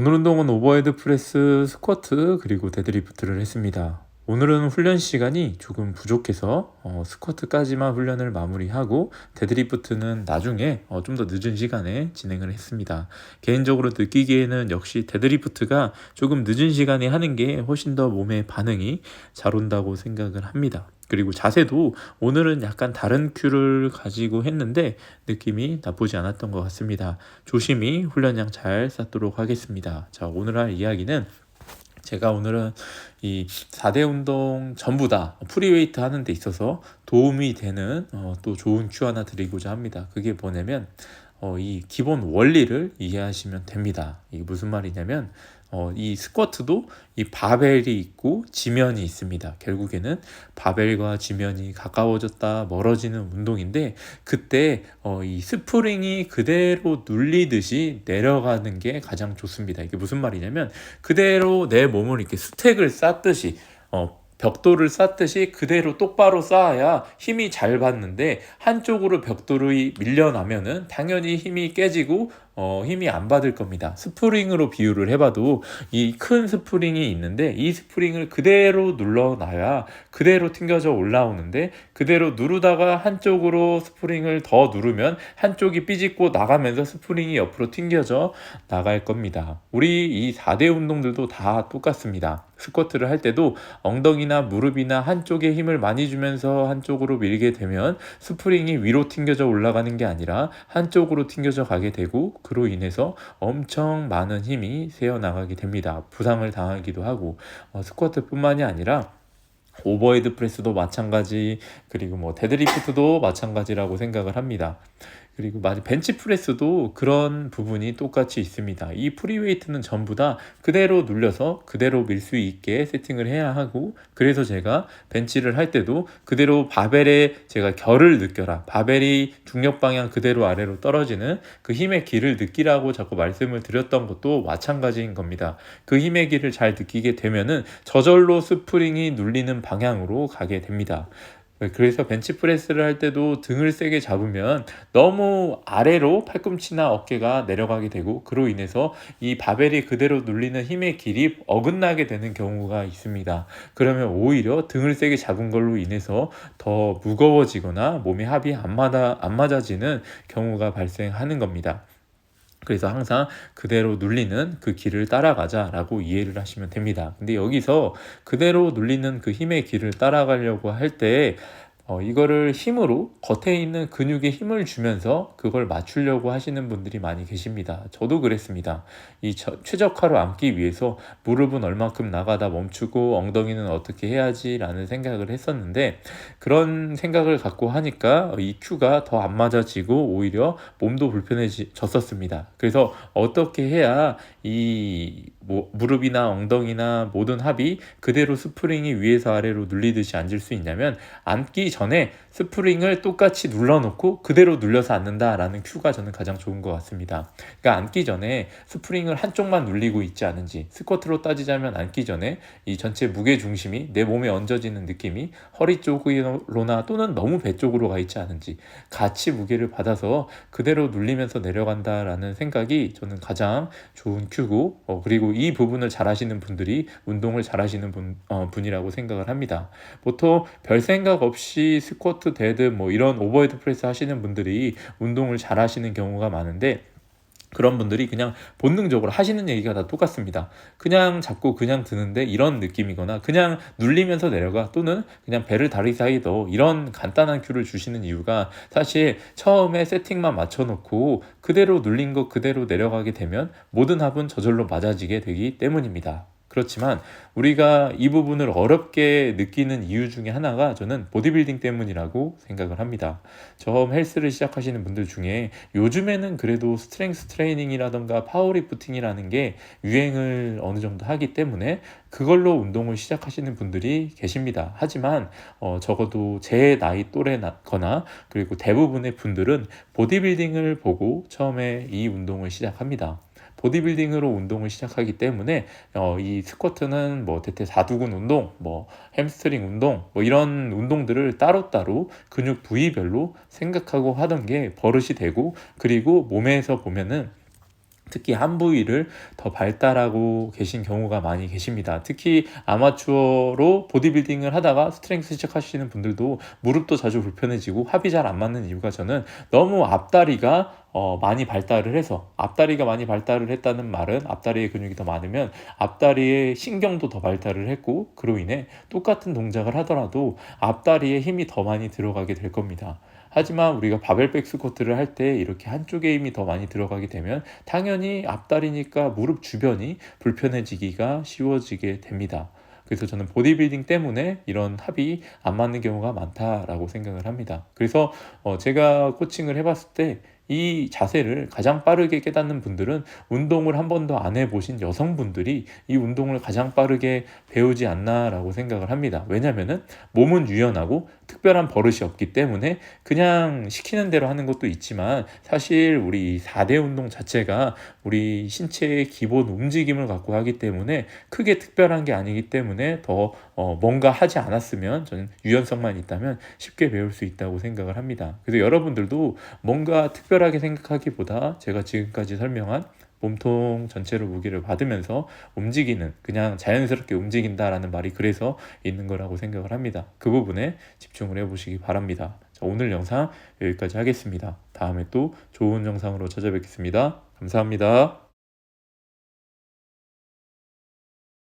오늘 운동은 오버헤드 프레스, 스쿼트 그리고 데드리프트를 했습니다. 오늘은 훈련 시간이 조금 부족해서 어, 스쿼트까지만 훈련을 마무리하고 데드리프트는 나중에 어, 좀 더 늦은 시간에 진행을 했습니다. 개인적으로 느끼기에는 역시 데드리프트가 조금 늦은 시간에 하는 게 훨씬 더 몸의 반응이 잘 온다고 생각을 합니다. 그리고 자세도 오늘은 약간 다른 큐를 가지고 했는데 느낌이 나쁘지 않았던 것 같습니다. 조심히 훈련량 잘 쌓도록 하겠습니다. 자, 오늘 할 이야기는 제가 오늘은 이 4대 운동 전부 다 프리웨이트 하는 데 있어서 도움이 되는 어, 또 좋은 큐 하나 드리고자 합니다. 그게 뭐냐면 어, 이 기본 원리를 이해하시면 됩니다. 이게 무슨 말이냐면 어, 이 스쿼트도 이 바벨이 있고 지면이 있습니다. 결국에는 바벨과 지면이 가까워졌다 멀어지는 운동인데 그때 어, 이 스프링이 그대로 눌리듯이 내려가는 게 가장 좋습니다. 이게 무슨 말이냐면 그대로 내 몸을 이렇게 스택을 쌓듯이 어, 벽돌을 쌓듯이 그대로 똑바로 쌓아야 힘이 잘 받는데 한쪽으로 벽돌이 밀려나면은 당연히 힘이 깨지고 어, 힘이 안 받을 겁니다. 스프링으로 비유를 해봐도 이 큰 스프링이 있는데 이 스프링을 그대로 눌러놔야 그대로 튕겨져 올라오는데 그대로 누르다가 한쪽으로 스프링을 더 누르면 한쪽이 삐집고 나가면서 스프링이 옆으로 튕겨져 나갈 겁니다. 우리 이 4대 운동들도 다 똑같습니다. 스쿼트를 할 때도 엉덩이나 무릎이나 한쪽에 힘을 많이 주면서 한쪽으로 밀게 되면 스프링이 위로 튕겨져 올라가는 게 아니라 한쪽으로 튕겨져 가게 되고 그로 인해서 엄청 많은 힘이 새어 나가게 됩니다. 부상을 당하기도 하고 어, 스쿼트뿐만이 아니라 오버헤드 프레스도 마찬가지 그리고 뭐 데드리프트도 마찬가지라고 생각을 합니다. 그리고 벤치 프레스도 그런 부분이 똑같이 있습니다. 이 프리웨이트는 전부 다 그대로 눌려서 그대로 밀 수 있게 세팅을 해야 하고 그래서 제가 벤치를 할 때도 그대로 바벨에 제가 결을 느껴라. 바벨이 중력 방향 그대로 아래로 떨어지는 그 힘의 길을 느끼라고 자꾸 말씀을 드렸던 것도 마찬가지인 겁니다. 그 힘의 길을 잘 느끼게 되면은 저절로 스프링이 눌리는 방향으로 가게 됩니다. 네, 그래서 벤치프레스를 할 때도 등을 세게 잡으면 너무 아래로 팔꿈치나 어깨가 내려가게 되고 그로 인해서 이 바벨이 그대로 눌리는 힘의 길이 어긋나게 되는 경우가 있습니다. 그러면 오히려 등을 세게 잡은 걸로 인해서 더 무거워지거나 몸의 합이 안 맞아 안 맞아지는 경우가 발생하는 겁니다. 그래서 항상 그대로 눌리는 그 길을 따라가자라고 이해를 하시면 됩니다. 근데 여기서 그대로 눌리는 그 힘의 길을 따라가려고 할 때 어, 이거를 힘으로 겉에 있는 근육에 힘을 주면서 그걸 맞추려고 하시는 분들이 많이 계십니다. 저도 그랬습니다. 이 저, 최적화로 앉기 위해서 무릎은 얼만큼 나가다 멈추고 엉덩이는 어떻게 해야지라는 생각을 했었는데 그런 생각을 갖고 하니까 이 큐가 더 안 맞아지고 오히려 몸도 불편해졌었습니다. 그래서 어떻게 해야 이 뭐, 무릎이나 엉덩이나 모든 합이 그대로 스프링이 위에서 아래로 눌리듯이 앉을 수 있냐면 앉기 전에 스프링을 똑같이 눌러놓고 그대로 눌려서 앉는다라는 큐가 저는 가장 좋은 것 같습니다. 그러니까 앉기 전에 스프링을 한쪽만 눌리고 있지 않은지 스쿼트로 따지자면 앉기 전에 이 전체 무게 중심이 내 몸에 얹어지는 느낌이 허리 쪽으로나 또는 너무 배 쪽으로 가 있지 않은지 같이 무게를 받아서 그대로 눌리면서 내려간다라는 생각이 저는 가장 좋은 큐고 어, 그리고 이 부분을 잘 하시는 분들이 운동을 잘 하시는 분, 어, 분이라고 생각을 합니다. 보통 별 생각 없이 스쿼트 데드 뭐 이런 오버헤드 프레스 하시는 분들이 운동을 잘 하시는 경우가 많은데 그런 분들이 그냥 본능적으로 하시는 얘기가 다 똑같습니다. 그냥 잡고 그냥 드는데 이런 느낌이거나 그냥 눌리면서 내려가 또는 그냥 배를 다리 사이 더 이런 간단한 큐를 주시는 이유가 사실 처음에 세팅만 맞춰놓고 그대로 눌린 거 그대로 내려가게 되면 모든 합은 저절로 맞아지게 되기 때문입니다. 그렇지만 우리가 이 부분을 어렵게 느끼는 이유 중에 하나가 저는 보디빌딩 때문이라고 생각을 합니다. 처음 헬스를 시작하시는 분들 중에 요즘에는 그래도 스트렝스 트레이닝이라던가 파워리프팅이라는 게 유행을 어느 정도 하기 때문에 그걸로 운동을 시작하시는 분들이 계십니다. 하지만 어, 적어도 제 나이 또래거나 그리고 대부분의 분들은 보디빌딩을 보고 처음에 이 운동을 시작합니다. 보디빌딩으로 운동을 시작하기 때문에 어, 이 스쿼트는 뭐 대퇴 사두근 운동, 뭐 햄스트링 운동, 뭐 이런 운동들을 따로따로 근육 부위별로 생각하고 하던 게 버릇이 되고 그리고 몸에서 보면은 특히 한 부위를 더 발달하고 계신 경우가 많이 계십니다. 특히 아마추어로 보디빌딩을 하다가 스트렝스 시작하시는 분들도 무릎도 자주 불편해지고 합이 잘 안 맞는 이유가 저는 너무 앞다리가 어, 많이 발달을 해서 앞다리가 많이 발달을 했다는 말은 앞다리의 근육이 더 많으면 앞다리의 신경도 더 발달을 했고 그로 인해 똑같은 동작을 하더라도 앞다리에 힘이 더 많이 들어가게 될 겁니다. 하지만 우리가 바벨백 스쿼트를 할 때 이렇게 한쪽에 힘이 더 많이 들어가게 되면 당연히 앞다리니까 무릎 주변이 불편해지기가 쉬워지게 됩니다. 그래서 저는 보디빌딩 때문에 이런 합이 안 맞는 경우가 많다라고 생각을 합니다. 그래서 어 제가 코칭을 해봤을 때 이 자세를 가장 빠르게 깨닫는 분들은 운동을 한 번도 안 해보신 여성분들이 이 운동을 가장 빠르게 배우지 않나라고 생각을 합니다. 왜냐면은 몸은 유연하고 특별한 버릇이 없기 때문에 그냥 시키는 대로 하는 것도 있지만 사실 우리 4대 운동 자체가 우리 신체의 기본 움직임을 갖고 하기 때문에 크게 특별한 게 아니기 때문에 더 어, 뭔가 하지 않았으면 저는 유연성만 있다면 쉽게 배울 수 있다고 생각을 합니다. 그래서 여러분들도 뭔가 특별하게 생각하기보다 제가 지금까지 설명한 몸통 전체로 무게를 받으면서 움직이는 그냥 자연스럽게 움직인다라는 말이 그래서 있는 거라고 생각을 합니다. 그 부분에 집중을 해보시기 바랍니다. 자, 오늘 영상 여기까지 하겠습니다. 다음에 또 좋은 영상으로 찾아뵙겠습니다. 감사합니다.